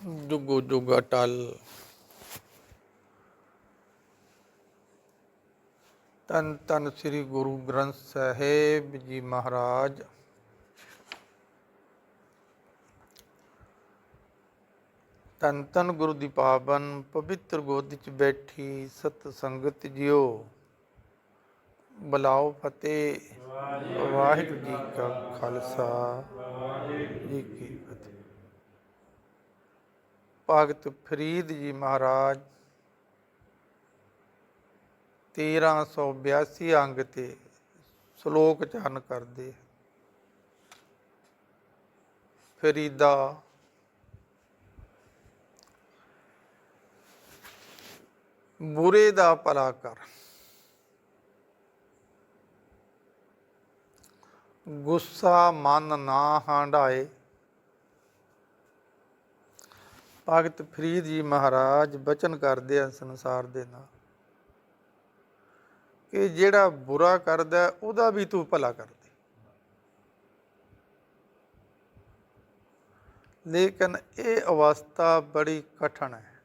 ਜੁਗੋ ਜੁਗ ਅਟਲ ਤਨ ਤਨ ਸ੍ਰੀ ਗੁਰੂ ਗ੍ਰੰਥ ਸਾਹਿਬ ਜੀ ਮਹਾਰਾਜ ਤਨ ਤਨ ਗੁਰੂ ਦੀ ਪਾਵਨ ਪਵਿੱਤਰ ਗੋਦੀ ਚ ਬੈਠੀ ਸਤ ਸੰਗਤ ਜਿਓ ਬਲਾਓ ਫਤਿਹ ਵਾਹਿਗੁਰੂ ਜੀ ਕਾ ਖਾਲਸਾ ਜੀ ਕੀ ਫਤਿਹ ਭਗਤ ਫਰੀਦ ਜੀ ਮਹਾਰਾਜ 1382 ਅੰਗ ਤੇ ਸ਼ਲੋਕ ਚਰਨ ਕਰਦੇ ਫਰੀਦਾ, ਬੁਰੇ ਦਾ ਭਲਾ ਕਰ। ਗੁੱਸਾ ਮਨ ਨਾ ਹੰਡਾਏ ਭਗਤ ਫਰੀਦ ਜੀ ਮਹਾਰਾਜ ਬਚਨ ਕਰਦੇ ਆ ਸੰਸਾਰ ਦੇ ਨਾਲ। ਕਿ ਜਿਹੜਾ ਬੁਰਾ ਕਰਦਾ ਉਹਦਾ ਵੀ ਤੂੰ ਭਲਾ ਕਰ ਦੇ ਲੇਕਿਨ ਇਹ ਅਵਸਥਾ ਬੜੀ ਕਠਨ ਹੈ।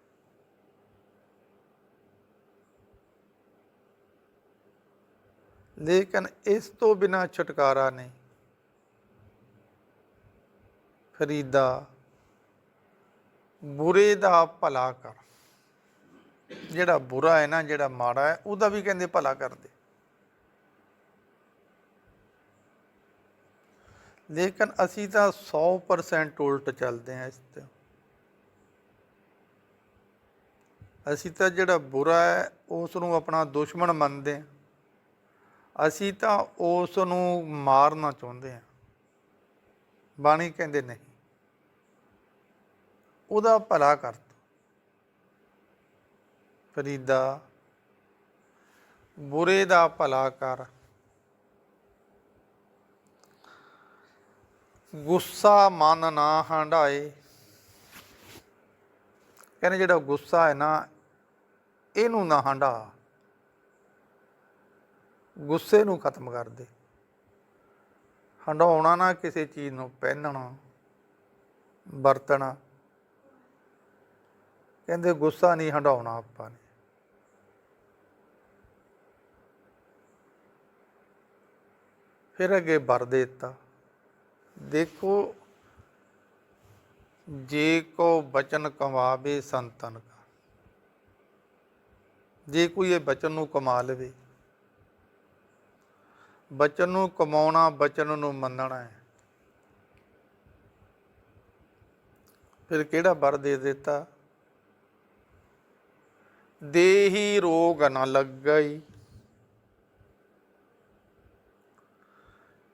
ਲੇਕਿਨ ਇਸ ਤੋਂ ਬਿਨਾ ਛੁਟਕਾਰਾ ਨਹੀਂ। ਫਰੀਦਾ ਬੁਰੇ ਦਾ ਭਲਾ ਕਰ। ਜਿਹੜਾ ਬੁਰਾ ਹੈ ਨਾ, ਜਿਹੜਾ ਮਾੜਾ ਹੈ, ਉਹਦਾ ਵੀ ਕਹਿੰਦੇ ਭਲਾ ਕਰਦੇ। ਲੇਕਿਨ ਅਸੀਂ ਤਾਂ 100% ਉਲਟ ਚੱਲਦੇ ਹਾਂ ਇਸ ਤੇ। ਅਸੀਂ ਤਾਂ ਜਿਹੜਾ ਬੁਰਾ ਹੈ ਉਸ ਨੂੰ ਆਪਣਾ ਦੁਸ਼ਮਣ ਮੰਨਦੇ ਹਾਂ। ਅਸੀਂ ਤਾਂ ਉਸ ਨੂੰ ਮਾਰਨਾ ਚਾਹੁੰਦੇ ਹਾਂ। ਬਾਣੀ ਕਹਿੰਦੇ ਨਹੀਂ ਉਹਦਾ ਭਲਾ ਕਰ ਤੂੰ। ਫਰੀਦਾ, ਬੁਰੇ ਦਾ ਭਲਾ ਕਰ। ਗੁੱਸਾ ਮਨ ਨਾ ਹੰਡਾਏ ਕਹਿੰਦੇ ਜਿਹੜਾ ਗੁੱਸਾ ਹੈ ਨਾ, ਇਹਨੂੰ ਨਾ ਹੰਡਾ ਗੁੱਸੇ ਨੂੰ ਖਤਮ ਕਰ ਦੇ। ਹੰਡਾਉਣਾ ਨਾ ਕਿਸੇ ਚੀਜ਼ ਨੂੰ, ਪਹਿਨਣਾ, ਵਰਤਣਾ। ਕਹਿੰਦੇ ਗੁੱਸਾ ਨਹੀਂ ਹੰਡਾਉਣਾ ਆਪਾਂ ਨੇ। ਫਿਰ ਅੱਗੇ ਵਰ ਦੇ ਦਿੱਤਾ। ਦੇਖੋ, ਜੇ ਕੋ ਬਚਨ ਕਮਾਵੇ ਸੰਤਨ ਕਾ। ਜੇ ਕੋਈ ਇਹ ਬਚਨ ਨੂੰ ਕਮਾ ਲਵੇ। ਬਚਨ ਨੂੰ ਕਮਾਉਣਾ, ਬਚਨ ਨੂੰ ਮੰਨਣਾ ਹੈ। ਫਿਰ ਕਿਹੜਾ ਵਰ ਦੇ ਦਿੱਤਾ? ਦੇਹੀ ਰੋਗ ਨਾ ਲੱਗਈ।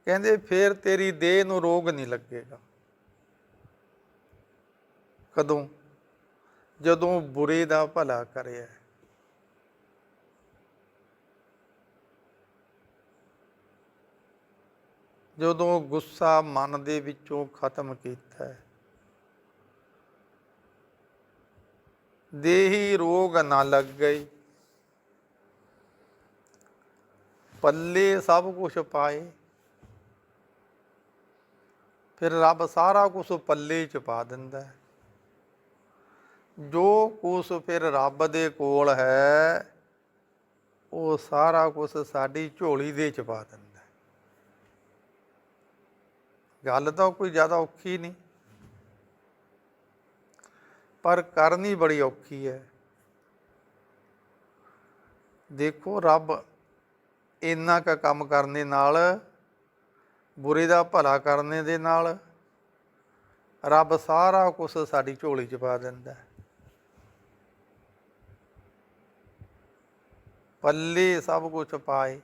ਕਹਿੰਦੇ ਫਿਰ ਤੇਰੀ ਦੇਹ ਨੂੰ ਰੋਗ ਨਹੀਂ ਲੱਗੇਗਾ। ਕਦੋਂ? ਜਦੋਂ ਬੁਰੇ ਦਾ ਭਲਾ ਕਰਿਆ। ਜਦੋਂ ਗੁੱਸਾ ਮਨ ਦੇ ਵਿੱਚੋਂ ਖਤਮ ਕੀਤਾ। ਹੈ ਦੇਹੀ ਰੋਗ ਨਾ ਲੱਗ ਗਈ ਪੱਲੇ ਸਭ ਕੁਝ ਪਾਏ। ਫਿਰ ਰੱਬ ਸਾਰਾ ਕੁਝ ਪੱਲੇ ਚ ਪਾ ਦਿੰਦਾ ਜੋ ਕੁਝ ਫਿਰ ਰੱਬ ਦੇ ਕੋਲ ਹੈ, ਉਹ ਸਾਰਾ ਕੁਝ ਸਾਡੀ ਝੋਲੀ ਦੇ ਚ ਪਾ ਦਿੰਦਾ ਗੱਲ ਤਾਂ ਕੋਈ ਜ਼ਿਆਦਾ ਔਖੀ ਨਹੀਂ। ਪਰ ਕਰਨੀ ਬੜੀ ਔਖੀ ਹੈ। ਦੇਖੋ ਰੱਬ ਇੰਨਾ ਕ ਕੰਮ ਕਰਨ ਦੇ ਨਾਲ, ਬੁਰੇ ਦਾ ਭਲਾ ਕਰਨ ਦੇ ਨਾਲ, ਰੱਬ ਸਾਰਾ ਕੁਝ ਸਾਡੀ ਝੋਲੀ 'ਚ ਪਾ ਦਿੰਦਾ ਪੱਲੇ ਸਭ ਕੁਝ ਪਾਏ।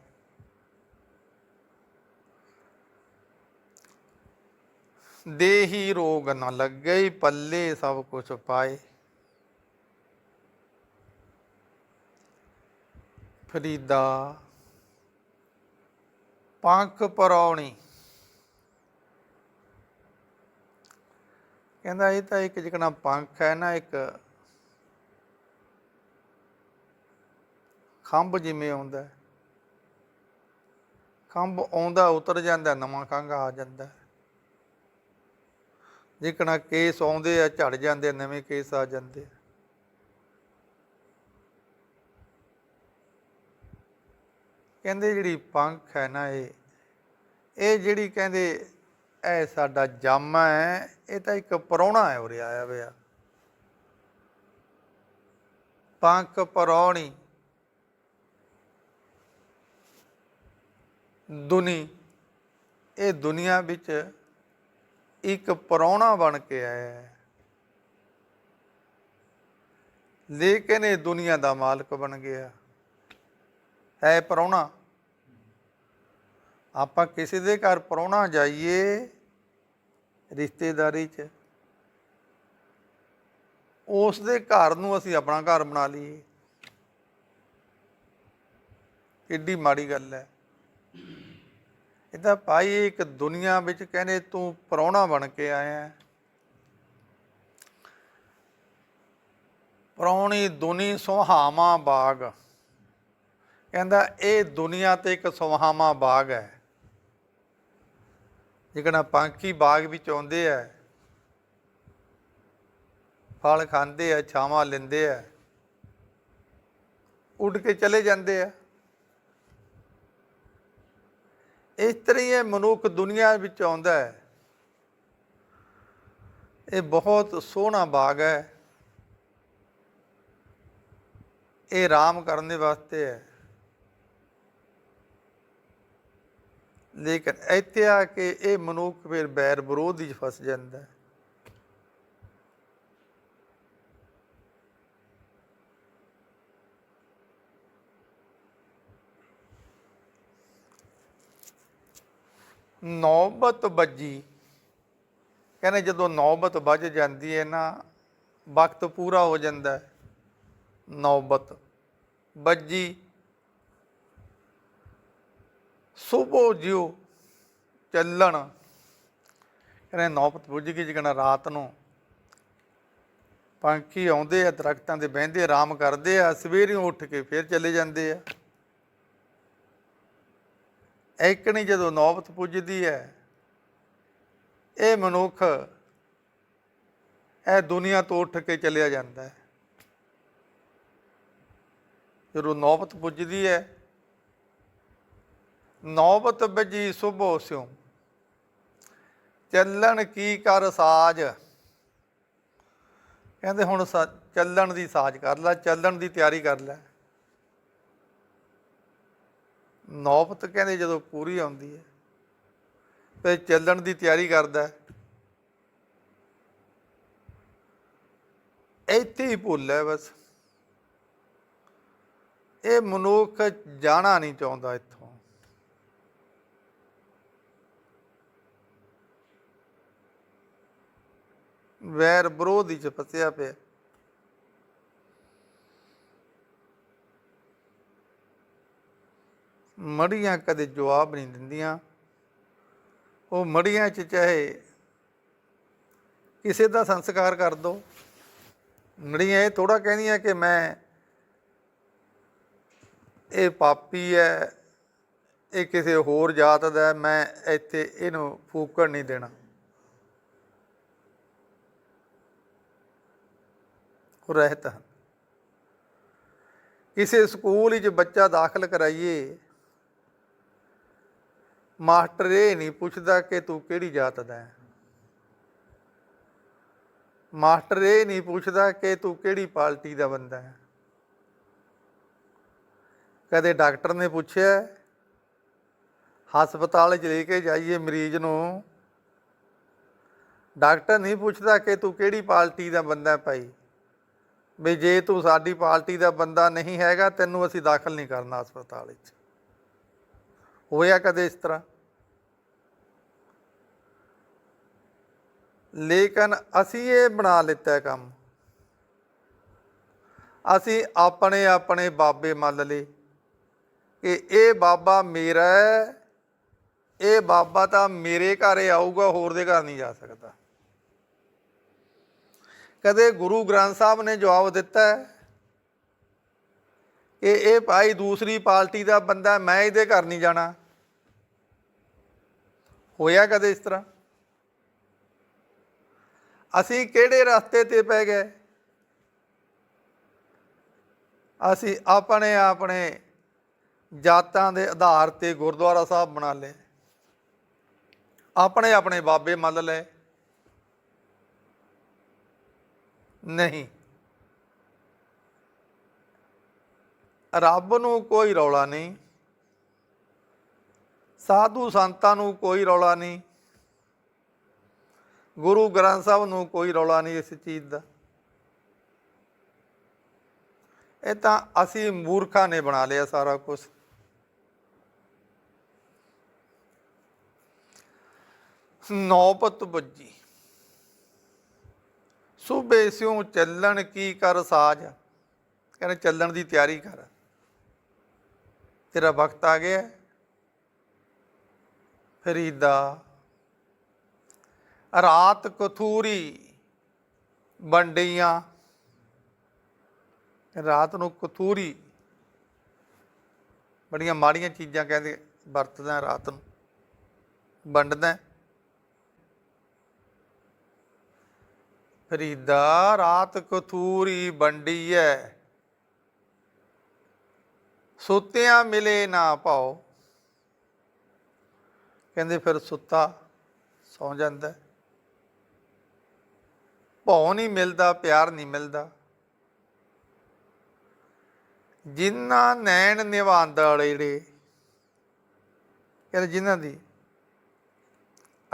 ਦੇਹੀ ਰੋਗ ਨਾ ਲੱਗੇ ਪੱਲੇ ਸਭ ਕੁਝ ਪਾਏ। ਫਰੀਦਾ, ਪੰਖ ਪਰੌਣੀ। ਕਹਿੰਦਾ ਇਹ ਤਾਂ ਇੱਕ ਜਿਹੜਾ ਪੰਖ ਹੈ ਨਾ, ਇੱਕ ਖੰਭ ਜਿਵੇਂ ਆਉਂਦਾ ਖੰਭ ਆਉਂਦਾ, ਉਤਰ ਜਾਂਦਾ, ਨਵਾਂ ਖੰਘ ਆ ਜਾਂਦਾ ਜਿਕਣਾ ਕੇਸ ਆਉਂਦੇ ਆ, ਝੜ ਜਾਂਦੇ ਨਵੇਂ ਕੇਸ ਆ ਜਾਂਦੇ ਕਹਿੰਦੇ ਜਿਹੜੀ ਪੰਖ ਹੈ ਨਾ ਇਹ ਇਹ ਜਿਹੜੀ ਕਹਿੰਦੇ, ਇਹ ਸਾਡਾ ਜਾਮਾ ਹੈ, ਇਹ ਤਾਂ ਇੱਕ ਪਰੌਣਾ ਹੈ ਉਰੇ ਆਇਆ ਹੋਇਆ। ਪੰਖ ਪਰੌਣੀ ਦੁਨੀ, ਇਹ ਦੁਨੀਆ ਵਿੱਚ ਇੱਕ ਪਰੌਣਾ ਬਣ ਕੇ ਆਇਆ ਹੈ। ਲੇਕਿਨ ਇਹ ਦੁਨੀਆ ਦਾ ਮਾਲਕ ਬਣ ਗਿਆ। ਹੈ ਪਰੌਣਾ ਆਪਾਂ ਕਿਸੇ ਦੇ ਘਰ ਪਰੌਣਾ ਜਾਈਏ ਰਿਸ਼ਤੇਦਾਰੀ 'ਚ, ਉਸ ਦੇ ਘਰ ਨੂੰ ਅਸੀਂ ਆਪਣਾ ਘਰ ਬਣਾ ਲਈਏ। ਕਿੱਡੀ ਮਾੜੀ ਗੱਲ ਹੈ। ਇਹ ਤਾਂ ਭਾਈ ਇੱਕ ਦੁਨੀਆ ਵਿੱਚ ਕਹਿੰਦੇ ਤੂੰ ਪਰੌਣਾ ਬਣ ਕੇ ਆਇਆ ਹੈ। ਪਰੌਣੀ ਦੁਨੀ ਸੁਹਾਵਾ ਬਾਗ। ਕਹਿੰਦਾ ਇਹ ਦੁਨੀਆ ਤੇ ਇੱਕ ਸੁਹਾਵਾ ਬਾਗ ਹੈ। ਜਿਹੜਾ ਪੰਖੀ ਬਾਗ ਵਿੱਚ ਆਉਂਦੇ ਆ, ਫਲ ਖਾਂਦੇ ਆ, ਛਾਵਾਂ ਲੈਂਦੇ ਆ, ਉੱਡ ਕੇ ਚਲੇ ਜਾਂਦੇ ਆ। ਇਸ ਤਰ੍ਹਾਂ ਹੀ ਇਹ ਮਨੁੱਖ ਦੁਨੀਆ ਵਿੱਚ ਆਉਂਦਾ ਹੈ। ਇਹ ਬਹੁਤ ਸੋਹਣਾ ਬਾਗ ਹੈ। ਇਹ ਆਰਾਮ ਕਰਨ ਦੇ ਵਾਸਤੇ ਹੈ। ਲੇਕਿਨ ਇੱਥੇ ਆ ਕੇ ਇਹ ਮਨੁੱਖ ਫਿਰ ਬੈਰ ਵਿਰੋਧ ਵਿੱਚ ਫਸ ਜਾਂਦਾ ਹੈ। ਨੌਬਤ ਵੱਜੀ। ਕਹਿੰਦੇ ਜਦੋਂ ਨੌਬਤ ਵੱਜ ਜਾਂਦੀ ਹੈ ਨਾ, ਵਕਤ ਪੂਰਾ ਹੋ ਜਾਂਦਾ ਹੈ। ਨੌਬਤ ਵੱਜੀ। ਸੁਬੋ ਜਿਉ ਚੱਲਣ। ਕਹਿੰਦੇ ਨੌਬਤ ਬੁੱਝ ਗਈ ਜਿਕਣਾ ਰਾਤ ਨੂੰ। ਪੰਛੀ ਆਉਂਦੇ ਆ, ਦਰਖਤਾਂ ਦੇ ਬਹਿੰਦੇ ਆਰਾਮ ਕਰਦੇ ਆ, ਸਵੇਰੇ ਉੱਠ ਕੇ ਫਿਰ ਚਲੇ ਜਾਂਦੇ ਆ। ਐਕਣੀ ਜਦੋਂ ਨੌਬਤ ਪੁੱਜਦੀ ਹੈ, ਇਹ ਮਨੁੱਖ ਇਹ ਦੁਨੀਆ ਤੋਂ ਉੱਠ ਕੇ ਚਲਿਆ ਜਾਂਦਾ ਹੈ। ਜਦੋਂ ਨੌਬਤ ਪੁੱਜਦੀ ਹੈ, ਨੌਬਤ ਵੱਜੀ ਸੁਭੋ ਸਿਉ। ਚੱਲਣ ਕੀ ਕਰ ਸਾਜ? ਕਹਿੰਦੇ ਹੁਣ ਸਾ- ਚੱਲਣ ਦੀ ਸਾਜ ਕਰ ਲੈ, ਚੱਲਣ ਦੀ ਤਿਆਰੀ ਕਰ ਲੈ। ਨੌਬਤ ਕਹਿੰਦੇ ਜਦੋਂ ਪੂਰੀ ਆਉਂਦੀ ਹੈ, ਤੇ ਚੱਲਣ ਦੀ ਤਿਆਰੀ ਕਰਦਾ ਇੱਥੇ ਹੀ ਭੁੱਲ ਹੈ ਬਸ। ਇਹ ਮਨੁੱਖ ਜਾਣਾ ਨਹੀਂ ਚਾਹੁੰਦਾ ਇੱਥੋਂ। ਵੈਰ ਵਿਰੋਧ ਵਿੱਚ ਫਸਿਆ ਪਿਆ। ਮੜੀਆਂ ਕਦੇ ਜਵਾਬ ਨਹੀਂ ਦਿੰਦੀਆਂ। ਉਹ ਮੜੀਆਂ 'ਚ ਚਾਹੇ ਕਿਸੇ ਦਾ ਸੰਸਕਾਰ ਕਰ ਦੋ। ਮੜੀਆਂ ਇਹ ਥੋੜਾ ਕਹਿੰਦੀਆਂ ਕਿ ਮੈਂ, ਇਹ ਪਾਪੀ ਹੈ ਇਹ ਕਿਸੇ ਹੋਰ ਜਾਤ ਦਾ ਮੈਂ ਇੱਥੇ ਇਹਨੂੰ ਫੂਕਣ ਨਹੀਂ ਦੇਣਾ। ਉਹ ਰਹਿਤ ਹਨ। ਕਿਸੇ ਸਕੂਲ ਵਿੱਚ ਬੱਚਾ ਦਾਖਲ ਕਰਾਈਏ ਮਾਸਟਰ ਇਹ ਨਹੀਂ ਪੁੱਛਦਾ ਕਿ ਤੂੰ ਕਿਹੜੀ ਜਾਤ ਦਾ ਹੈ। ਮਾਸਟਰ ਇਹ ਨਹੀਂ ਪੁੱਛਦਾ ਕਿ ਤੂੰ ਕਿਹੜੀ ਪਾਰਟੀ ਦਾ ਬੰਦਾ ਹੈ। ਕਦੇ ਡਾਕਟਰ ਨੇ ਪੁੱਛਿਆ, ਹਸਪਤਾਲ 'ਚ ਲੈ ਕੇ ਜਾਈਏ ਮਰੀਜ਼ ਨੂੰ। ਡਾਕਟਰ ਨਹੀਂ ਪੁੱਛਦਾ ਕਿ ਤੂੰ ਕਿਹੜੀ ਪਾਰਟੀ ਦਾ ਬੰਦਾ ਹੈ ਭਾਈ। ਵੀ ਜੇ ਤੂੰ ਸਾਡੀ ਪਾਰਟੀ ਦਾ ਬੰਦਾ ਨਹੀਂ ਹੈਗਾ, ਤੈਨੂੰ ਅਸੀਂ ਦਾਖਲ ਨਹੀਂ ਕਰਨਾ ਹਸਪਤਾਲ ਵਿੱਚ। ਹੋਇਆ ਕਦੇ ਇਸ ਤਰ੍ਹਾਂ? ਲੇਕਿਨ ਅਸੀਂ ਇਹ ਬਣਾ ਲਿੱਤਾ ਕੰਮ। ਅਸੀਂ ਆਪਣੇ ਆਪਣੇ ਬਾਬੇ ਮੰਨ ਲਏ ਕਿ ਇਹ ਬਾਬਾ ਮੇਰਾ ਹੈ, ਇਹ ਬਾਬਾ ਤਾਂ ਮੇਰੇ ਘਰ ਆਊਗਾ, ਹੋਰ ਦੇ ਘਰ ਨਹੀਂ ਜਾ ਸਕਦਾ। ਕਦੇ ਗੁਰੂ ਗ੍ਰੰਥ ਸਾਹਿਬ ਨੇ ਜਵਾਬ ਦਿੱਤਾ ਹੈ ਕਿ ਇਹ ਭਾਈ ਦੂਸਰੀ ਪਾਰਟੀ ਦਾ ਬੰਦਾ, ਮੈਂ ਇਹਦੇ ਘਰ ਨਹੀਂ ਜਾਣਾ। ਹੋਇਆ ਕਦੇ ਇਸ ਤਰ੍ਹਾਂ? ਅਸੀਂ ਕਿਹੜੇ ਰਸਤੇ ਤੇ ਪੈ ਗਏ? ਅਸੀਂ ਆਪਣੇ ਆਪਣੇ ਜਾਤਾਂ ਦੇ ਆਧਾਰ ਤੇ ਗੁਰਦੁਆਰਾ ਸਾਹਿਬ ਬਣਾ ਲਏ। ਆਪਣੇ ਆਪਣੇ ਬਾਬੇ ਮੰਨ ਲਏ। ਨਹੀਂ। ਰੱਬ ਨੂੰ ਕੋਈ ਰੌਲਾ ਨਹੀਂ, ਸਾਧੂ ਸੰਤਾਂ ਨੂੰ ਕੋਈ ਰੌਲਾ ਨਹੀਂ, ਗੁਰੂ ਗ੍ਰੰਥ ਸਾਹਿਬ ਨੂੰ ਕੋਈ ਰੌਲਾ ਨਹੀਂ ਇਸ ਚੀਜ਼ ਦਾ। ਇਹ ਤਾਂ ਅਸੀਂ ਮੂਰਖਾਂ ਨੇ ਬਣਾ ਲਿਆ ਸਾਰਾ ਕੁਝ ਨੌਬਤ ਬੱਜੀ ਸੂਬੇ ਸਿਉ ਚੱਲਣ ਕੀ ਕਰ ਸਾਜ? ਕਹਿੰਦੇ ਚੱਲਣ ਦੀ ਤਿਆਰੀ ਕਰ। ਤੇਰਾ ਵਕਤ ਆ ਗਿਆ ਫਰੀਦਾ। ਰਾਤ ਕਥੂਰੀ ਬੰਡੀਆਂ ਰਾਤ ਨੂੰ ਕਥੂਰੀ। ਬੜੀਆਂ ਮਾੜੀਆਂ ਚੀਜ਼ਾਂ ਕਹਿੰਦੇ ਵਰਤਦਾ ਰਾਤ ਨੂੰ। ਵੰਡਦਾ ਫਰੀਦਾ, ਰਾਤ ਕਥੂਰੀ ਵੰਡੀ ਐ ਸੁੱਤਿਆਂ ਮਿਲੇ ਨਾ ਪਾਓ ਕਹਿੰਦੇ ਫਿਰ ਸੁੱਤਾ ਸੌ ਜਾਂਦਾ। ਹੈ। ਭੌ ਨਹੀਂ ਮਿਲਦਾ, ਪਿਆਰ ਨਹੀਂ ਮਿਲਦਾ। ਜਿਨ੍ਹਾਂ ਨੈਣ ਨਿਵਾਂਦੜ ਜਿਹੜੇ ਕਹਿੰਦੇ ਜਿਨ੍ਹਾਂ ਦੀ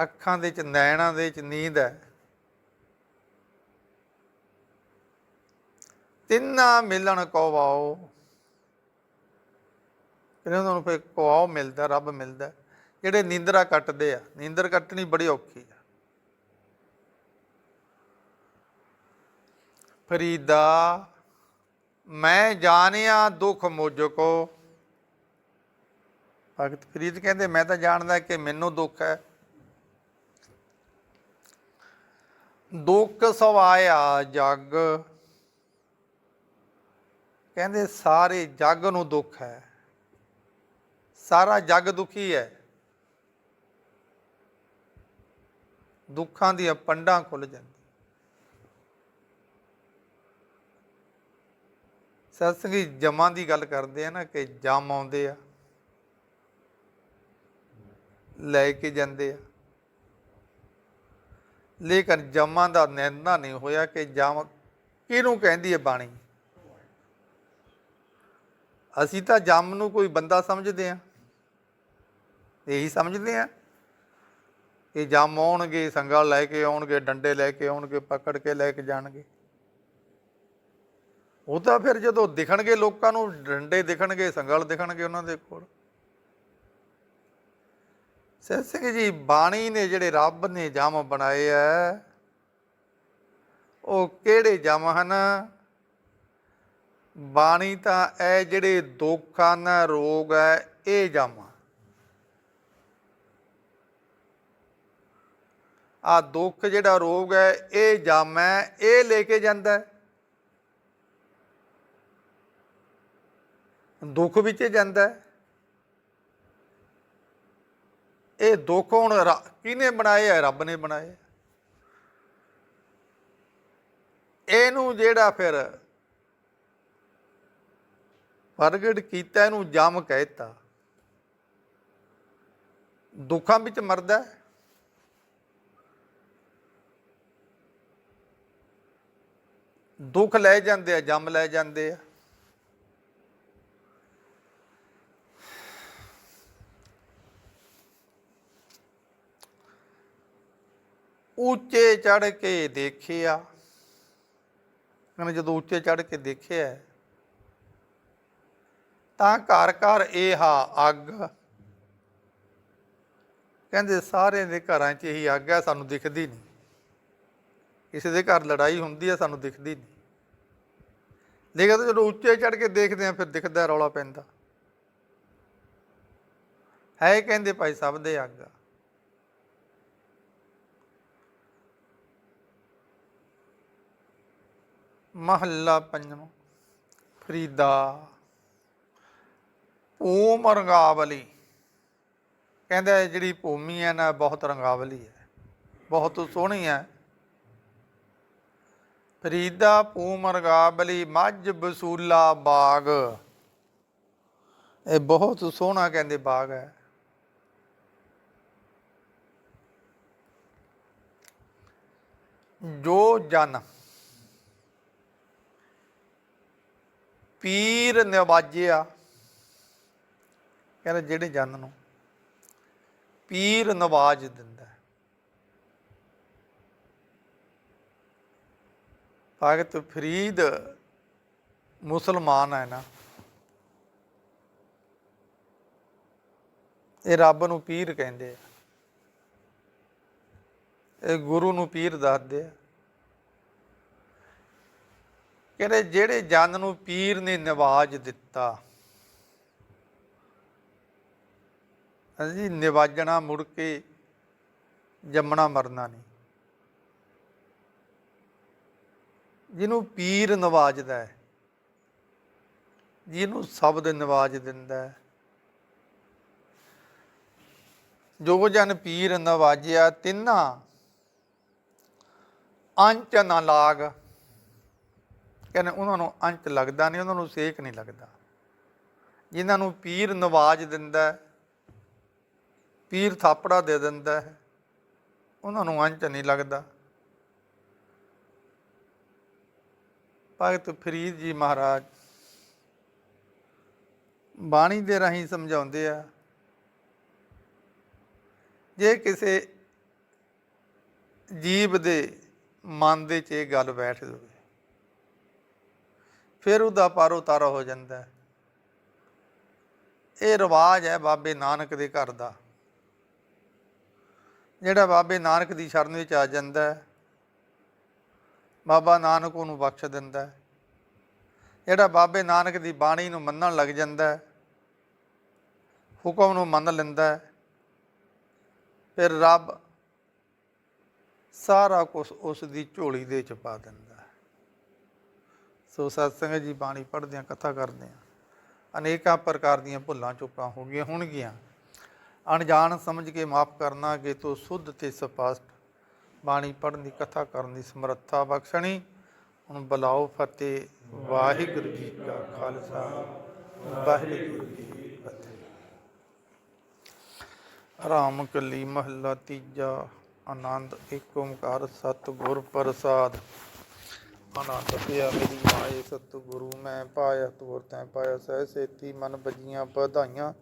ਅੱਖਾਂ ਦੇ ਚ ਨੈਣਾਂ ਦੇ ਚ ਨੀਂਦ ਹੈ। ਤਿੰਨਾ ਮਿਲਣ ਕੋ ਵਾਓ। ਇਹਨਾਂ ਨੂੰ ਫਿਰ ਕੋਆਓ ਮਿਲਦਾ, ਰੱਬ ਮਿਲਦਾ। ਜਿਹੜੇ ਨੀਂਦਰਾ ਕੱਟਦੇ ਆ, ਨੀਂਦਰ ਕੱਟਣੀ ਬੜੀ ਔਖੀ ਆ। ਫਰੀਦਾ, ਮੈਂ ਜਾਣਿਆ ਦੁੱਖ ਮੁਝ ਕੋ। ਭਗਤ ਫਰੀਦ ਕਹਿੰਦੇ, ਮੈਂ ਤਾਂ ਜਾਣਦਾ ਕਿ ਮੈਨੂੰ ਦੁੱਖ ਹੈ। ਦੁੱਖ ਸਵਾਇਆ ਜੱਗ। ਕਹਿੰਦੇ, ਸਾਰੇ ਜੱਗ ਨੂੰ ਦੁੱਖ ਹੈ। ਸਾਰਾ ਜੱਗ ਦੁਖੀ ਹੈ। ਦੁੱਖਾਂ ਦੀਆਂ ਪੰਡਾਂ ਖੁੱਲ ਜਾਂਦੀਆਂ। ਸਤਸੰਗੀ ਜਮਾਂ ਦੀ ਗੱਲ ਕਰਦੇ ਆ ਨਾ ਕਿ ਜਮ ਆਉਂਦੇ ਆ, ਲੈ ਕੇ ਜਾਂਦੇ ਆ। ਲੇਕਿਨ ਜਮਾਂ ਦਾ ਨਿਰਣਾ ਨਹੀਂ ਹੋਇਆ ਕਿ ਜਮ ਕਿਹਨੂੰ ਕਹਿੰਦੀ ਹੈ ਬਾਣੀ? ਅਸੀਂ ਤਾਂ ਜਮ ਨੂੰ ਕੋਈ ਬੰਦਾ ਸਮਝਦੇ ਆ। ਇਹੀ ਸਮਝਦੇ ਆ ਇਹ ਜੰਮ ਆਉਣਗੇ ਸੰਗਲ ਲੈ ਕੇ ਆਉਣਗੇ, ਡੰਡੇ ਲੈ ਕੇ ਆਉਣਗੇ, ਪਕੜ ਕੇ ਲੈ ਕੇ ਜਾਣਗੇ। ਉਹ ਤਾਂ ਫਿਰ ਜਦੋਂ ਦਿਖਣਗੇ ਲੋਕਾਂ ਨੂੰ, ਡੰਡੇ ਦਿਖਣਗੇ ਸੰਗਲ ਦਿਖਣਗੇ ਉਹਨਾਂ ਦੇ ਕੋਲ। ਸਹਿਜ ਸਿੰਘ ਜੀ, ਬਾਣੀ ਨੇ ਜਿਹੜੇ ਰੱਬ ਨੇ ਜਮ ਬਣਾਏ ਐ ਉਹ ਕਿਹੜੇ ਜਮ ਹਨ? ਬਾਣੀ ਤਾਂ ਇਹ ਜਿਹੜੇ ਦੁੱਖ ਹਨ, ਰੋਗ ਹੈ, ਇਹ ਜਮ ਆ ਆਹ ਦੁੱਖ ਜਿਹੜਾ ਰੋਗ ਹੈ, ਇਹ ਜਮ ਹੈ, ਇਹ ਲੈ ਕੇ ਜਾਂਦਾ ਦੁੱਖ ਵਿੱਚ ਜਾਂਦਾ ਇਹ ਦੁੱਖ ਹੁਣ ਕਿਹਨੇ ਬਣਾਏ ਹੈ? ਰੱਬ ਨੇ ਬਣਾਏ ਇਹਨੂੰ ਜਿਹੜਾ ਫਿਰ ਪ੍ਰਗਟ ਕੀਤਾ, ਇਹਨੂੰ ਜਮ ਕਹਿਤਾ ਦੁੱਖਾਂ ਵਿੱਚ ਮਰਦਾ ਹੈ। ਦੁੱਖ ਲੈ ਜਾਂਦੇ ਆ, ਜਮ ਲੈ ਜਾਂਦੇ ਆ। ਉੱਚੇ ਚੜ ਕੇ ਦੇਖਿਆ। ਕਹਿੰਦੇ ਜਦੋਂ ਉੱਚੇ ਚੜ ਕੇ ਦੇਖਿਆ ਤਾਂ ਘਰ ਘਰ ਇਹ ਹਾ ਅੱਗ। ਕਹਿੰਦੇ ਸਾਰਿਆਂ ਦੇ ਘਰਾਂ 'ਚ ਇਹੀ ਅੱਗ ਹੈ, ਸਾਨੂੰ ਦਿਖਦੀ ਨਹੀਂ। ਕਿਸੇ ਦੇ ਘਰ ਲੜਾਈ ਹੁੰਦੀ ਹੈ ਸਾਨੂੰ ਦਿਖਦੀ ਨਹੀਂ। ਲੇਕਿਨ ਜਦੋਂ ਉੱਚੇ ਚੜ ਕੇ ਦੇਖਦੇ ਆ, ਫਿਰ ਦਿਖਦਾ ਰੌਲਾ ਪੈਂਦਾ। ਹੈ ਕਹਿੰਦੇ ਭਾਈ ਸਭ ਦੇ ਅੱਗ। ਮਹੱਲਾ ਪੰਜਵਾਂ, ਫਰੀਦਾ। ਓਮ ਰੰਗਾਵਲੀ। ਕਹਿੰਦਾ ਜਿਹੜੀ ਭੂਮੀ ਹੈ ਨਾ ਬਹੁਤ ਰੰਗਾਵਲੀ ਹੈ। ਬਹੁਤ ਸੋਹਣੀ ਹੈ। ਫਰੀਦਾ ਪੂਮਰਗਾਬਲੀ ਮੱਝ ਬਸੂਲਾ ਬਾਗ। ਇਹ ਬਹੁਤ ਸੋਹਣਾ ਕਹਿੰਦੇ ਬਾਗ ਹੈ। ਜੋ ਜਨ ਪੀਰ ਨਵਾਜਿਆ, ਕਹਿੰਦੇ ਜਿਹੜੇ ਜਨ ਨੂੰ ਪੀਰ ਨਵਾਜ ਦਿੰਦਾ ਹੈ। ਭਗਤ ਫਰੀਦ ਮੁਸਲਮਾਨ ਹੈ ਨਾ। ਇਹ ਰੱਬ ਨੂੰ ਪੀਰ ਕਹਿੰਦੇ ਆ। ਇਹ ਗੁਰੂ ਨੂੰ ਪੀਰ ਦੱਸਦੇ ਆ। ਕਹਿੰਦੇ ਜਿਹੜੇ ਜਨ ਨੂੰ ਪੀਰ ਨੇ ਨਿਵਾਜ ਦਿੱਤਾ। ਹਾਂਜੀ, ਨਿਵਾਜਣਾ ਮੁੜ ਕੇ ਜੰਮਣਾ ਮਰਨਾ ਨਹੀਂ। ਜਿਹਨੂੰ ਪੀਰ ਨਵਾਜਦਾ ਹੈ, ਜਿਹਨੂੰ ਸ਼ਬਦ ਨਵਾਜ ਦਿੰਦਾ ਹੈ। ਜੋ ਜਨ ਪੀਰ ਨਵਾਜਿਆ ਤਿੰਨਾ ਅੰਚ ਨਾ ਲਾਗ। ਕਹਿੰਦੇ ਉਹਨਾਂ ਨੂੰ ਅੰਚ ਲੱਗਦਾ ਨਹੀਂ, ਉਹਨਾਂ ਨੂੰ ਸੇਕ ਨਹੀਂ ਲੱਗਦਾ। ਜਿਨ੍ਹਾਂ ਨੂੰ ਪੀਰ ਨਵਾਜ ਦਿੰਦਾ ਪੀਰ ਥਾਪੜਾ ਦੇ ਦਿੰਦਾ ਉਹਨਾਂ ਨੂੰ ਅੰਚ ਨਹੀਂ ਲੱਗਦਾ। ਭਗਤ ਫਰੀਦ ਜੀ ਮਹਾਰਾਜ ਬਾਣੀ ਦੇ ਰਾਹੀਂ ਸਮਝਾਉਂਦੇ ਆ, ਜੇ ਕਿਸੇ ਜੀਵ ਦੇ ਮਨ ਦੇ 'ਚ ਇਹ ਗੱਲ ਬੈਠ ਜਾਵੇ, ਫਿਰ ਉਹਦਾ ਪਾਰੋ ਤਾਰਾ ਹੋ ਜਾਂਦਾ ਹੈ। ਇਹ ਰਿਵਾਜ ਹੈ ਬਾਬੇ ਨਾਨਕ ਦੇ ਘਰ ਦਾ, ਜਿਹੜਾ ਬਾਬੇ ਨਾਨਕ ਦੀ ਸ਼ਰਨ ਵਿੱਚ ਆ ਜਾਂਦਾ ਹੈ। ਬਾਬਾ ਨਾਨਕ ਉਹਨੂੰ ਬਖਸ਼ ਦਿੰਦਾ ਹੈ। ਜਿਹੜਾ ਬਾਬੇ ਨਾਨਕ ਦੀ ਬਾਣੀ ਨੂੰ ਮੰਨਣ ਲੱਗ ਜਾਂਦਾ ਹੈ, ਹੁਕਮ ਨੂੰ ਮੰਨ ਲੈਂਦਾ ਹੈ, ਫਿਰ ਰੱਬ ਸਾਰਾ ਕੁਝ ਉਸ ਦੀ ਝੋਲੀ ਦੇ ਚ ਪਾ ਦਿੰਦਾ ਹੈ। ਸੋ ਸਤਸੰਗ ਜੀ ਬਾਣੀ ਪੜ੍ਹਦੇ ਹਾਂ, ਕਥਾ ਕਰਦੇ ਹਾਂ। ਅਨੇਕਾਂ ਪ੍ਰਕਾਰ ਦੀਆਂ ਭੁੱਲਾਂ ਚੁੱਪਾਂ ਹੋ ਗਈਆਂ ਹੋਣਗੀਆਂ। ਅਣਜਾਣ ਸਮਝ ਕੇ ਮਾਫ ਕਰਨਾ ਕਿ ਤੂੰ ਸੁੱਧ ਤੇ ਸਪਸ਼ਟ ਬਾਣੀ ਪੜ੍ਹਨ ਦੀ, ਕਥਾ ਕਰਨ ਦੀ ਸਮਰੱਥਾ ਬਖਸ਼ਣੀ। ਹੁਣ ਬੁਲਾਓ ਫਤਿਹ, ਵਾਹਿਗੁਰੂ ਜੀ ਕਾ ਖਾਲਸਾ, ਵਾਹਿਗੁਰੂ ਜੀ ਕੀ ਫਤਿਹ। ਰਾਮ ਕਲੀ ਮਹੱਲਾ ਤੀਜਾ, ਆਨੰਦ ਏਕ ਓੰਕਾਰ ਸਤਿਗੁਰ ਪ੍ਰਸਾਦ। ਆਨੰਦ ਪਿਆ ਮੇਰੀ ਮਾਏ ਸਤ ਮੈਂ ਪਾਇਆ ਤੋਰ ਤੈ ਪਾਇਆ ਸਹਿ ਸੇਤੀ, ਮਨ ਬਜੀਆਂ ਵਧਾਈਆਂ।